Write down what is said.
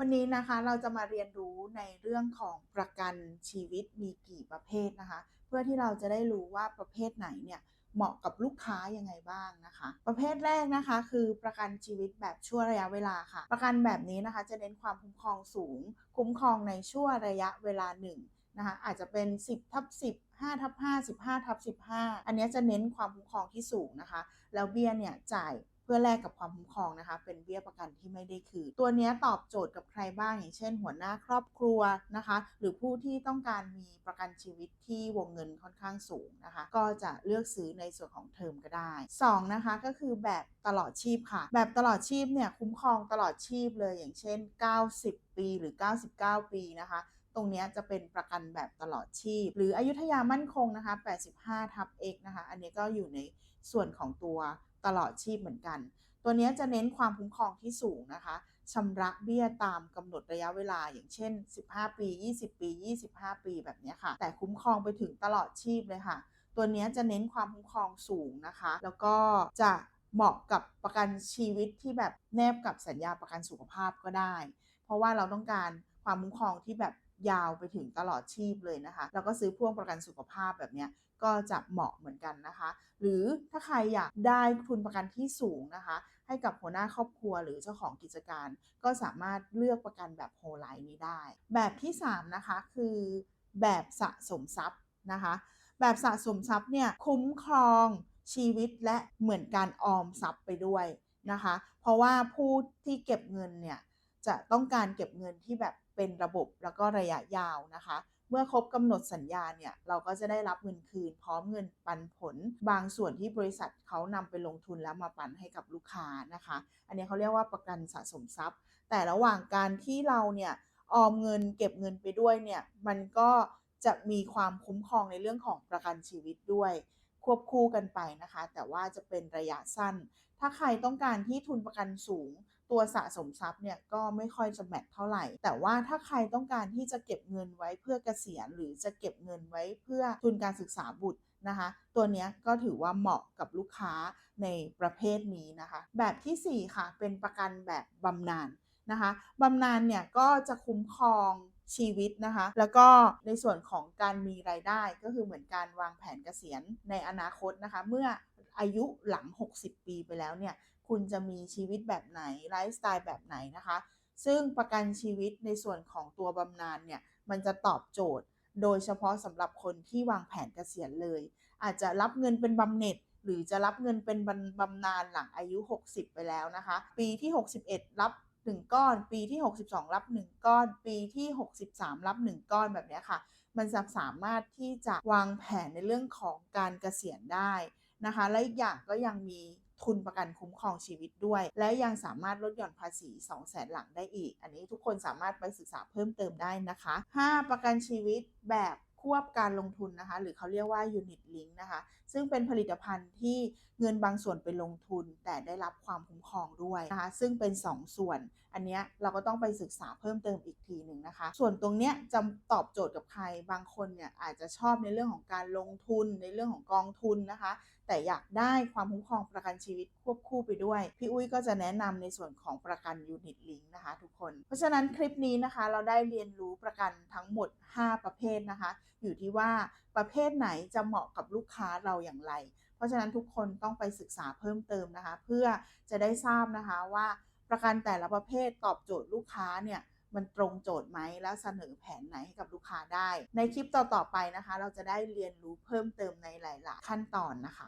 วันนี้นะคะเราจะมาเรียนรู้ในเรื่องของประกันชีวิตมีกี่ประเภทนะคะ เพื่อที่เราจะได้รู้ว่าประเภทไหนเนี่ยเหมาะกับลูกค้ายังไงบ้างนะคะ ประเภทแรกนะคะ คือประกันชีวิตแบบชั่วระยะเวลาค่ะ ประกันแบบนี้นะคะ จะเน้นความคุ้มครองสูง คุ้มครองในชั่วระยะเวลาหนึ่งนะคะอาจจะเป็น 10ทับ10 5ทับ5 15ทับ15 อันนี้จะเน้นความคุ้มครองที่สูงนะคะ แล้วเบี้ยเนี่ยจ่าย พื่อแลกกับความคุ้มครองนะคะ เป็นเบี้ยประกันที่ไม่ได้คืนตัวนี้ตอบโจทย์กับใครบ้างอย่างเช่น หัวหน้าครอบครัวนะคะ หรือผู้ที่ต้องการมีประกันชีวิตที่วงเงินค่อนข้างสูงนะคะ ก็จะเลือกซื้อในส่วนของเทอมก็ได้ 2 นะคะก็คือแบบตลอดชีพค่ะ แบบตลอดชีพเนี่ยคุ้มครองตลอดชีพเลยอย่างเช่น 90 ปีหรือ 99 ปีนะคะตรงนี้จะเป็นประกันแบบตลอดชีพ หรืออยุธยามั่นคงนะคะ 85 ทับ X นะคะ อันนี้ก็อยู่ในส่วนของตัว ตลอดชีพเหมือนกัน ตัวนี้จะเน้นความคุ้มครองที่สูงนะคะชำระเบี้ยตามกำหนดระยะเวลาอย่างเช่น 15 ปี 20 ปี 25 ปีแบบนี้ค่ะ แต่คุ้มครองไปถึงตลอดชีพเลยค่ะ ตัวนี้จะเน้นความคุ้มครองสูงนะคะ แล้วก็จะเหมาะกับประกันชีวิตที่แบบแนบกับสัญญาประกันสุขภาพก็ได้ เพราะว่าเราต้องการความคุ้มครองที่แบบ ยาวไปถึงตลอดชีพเลยนะคะ แล้วก็ซื้อพ่วงประกันสุขภาพแบบนี้ก็จะเหมาะเหมือนกันนะคะ หรือถ้าใครอยากได้ทุนประกันที่สูงนะคะ ให้กับหัวหน้าครอบครัวหรือเจ้าของกิจการ ก็สามารถเลือกประกันแบบโฮไลท์นี้ได้ แบบที่ 3 นะคะ คือแบบสะสมทรัพย์นะคะ แบบสะสมทรัพย์เนี่ยคุ้มครองชีวิตและเหมือนการออมทรัพย์ไปด้วยนะคะ เพราะว่าผู้ที่เก็บเงินเนี่ยจะต้องการเก็บเงินที่แบบ เป็นระบบแล้วก็ระยะยาวนะคะ เมื่อครบกำหนดสัญญาเนี่ย เราก็จะได้รับเงินคืน พร้อมเงินปันผล บางส่วนที่บริษัทเขานำไปลงทุนแล้วมาปันให้กับลูกค้านะคะ อันนี้เขาเรียกว่าประกันสะสมทรัพย์ แต่ระหว่างการที่เราเนี่ยออมเงินเก็บเงินไปด้วยเนี่ยมันก็จะมีความคุ้มครองในเรื่องของประกันชีวิตด้วย ควบคู่กันไปนะคะ แต่ว่าจะเป็นระยะสั้น ถ้าใครต้องการที่ทุนประกันสูง ตัวสะสมทรัพย์เนี่ยก็ไม่ค่อยจะแมทเท่าไหร่ แต่ว่าถ้าใครต้องการที่จะเก็บเงินไว้เพื่อเกษียณ หรือจะเก็บเงินไว้เพื่อทุนการศึกษาบุตรนะคะ ตัวนี้ก็ถือว่าเหมาะกับลูกค้าในประเภทนี้นะคะ แบบทีสี่4 ค่ะ เป็นประกันแบบบำนาญนะคะบำนาญเนี่ยก็จะคุ้มครอง ชีวิตนะคะ แล้วก็ในส่วนของการมีรายได้ก็คือเหมือนการวางแผนเกษียณในอนาคตนะคะ เมื่ออายุหลัง 60 ปีไปแล้วเนี่ย คุณจะมีชีวิตแบบไหนไลฟ์สไตล์แบบไหนนะคะ ซึ่งประกันชีวิตในส่วนของตัวบำนาญเนี่ย มันจะตอบโจทย์ โดยเฉพาะสำหรับคนที่วางแผนเกษียณเลย อาจจะรับเงินเป็นบำเหน็จหรือจะรับเงินเป็นบำนาญหลังอายุ 60 ไปแล้วนะคะ ปีที่ 61 รับ 1 ก้อน ปีที่ 62 รับ 1 ก้อน ปีที่ 63 รับ 1 ก้อนแบบนี้ค่ะ มันจะสามารถที่จะวางแผนในเรื่องของการเกษียณได้นะคะ และอีกอย่างก็ยังมีทุนประกันคุ้มครองชีวิตด้วย และยังสามารถลดหย่อนภาษี 2 0 0แสนหลังได้อีก อันนี้ทุกคนสามารถไปศึกษาเพิ่มเติมได้นะคะ 5 ประกันชีวิตแบบ ควบการลงทุนนะคะ หรือเขาเรียกว่า Unit Link นะคะ ซึ่งเป็นผลิตภัณฑ์ที่เงินบางส่วนไปลงทุน แต่ได้รับความคุ้มครองด้วยนะคะ ซึ่งเป็น2ส่วน อันนี้เราก็ต้องไปศึกษาเพิ่มเติมอีกทีหนึ่งนะคะ ส่วนตรงเนี้ยจะตอบโจทย์กับใครบางคนเนี่ยอาจจะชอบในเรื่องของการลงทุนในเรื่องของกองทุนนะคะ แต่อยากได้ความคุ้มครองประกันชีวิตควบคู่ไปด้วย พี่อุ้ยก็จะแนะนำในส่วนของประกัน Unit Link นะคะ ทุกคน เพราะฉะนั้นคลิปนี้นะคะเราได้เรียนรู้ประกันทั้งหมด 5 ประเภทนะคะอยู่ที่ว่าประเภทไหนจะเหมาะกับลูกค้าเราอย่างไร เพราะฉะนั้นทุกคนต้องไปศึกษาเพิ่มเติมนะคะ เพื่อจะได้ทราบนะคะว่าประกันแต่ละประเภทตอบโจทย์ลูกค้าเนี่ยมันตรงโจทย์ไหมแล้วเสนอแผนไหนให้กับลูกค้าได้ ในคลิปต่อ ๆ ไปนะคะ เราจะได้เรียนรู้เพิ่มเติมในหลาย ๆ ขั้นตอนนะคะ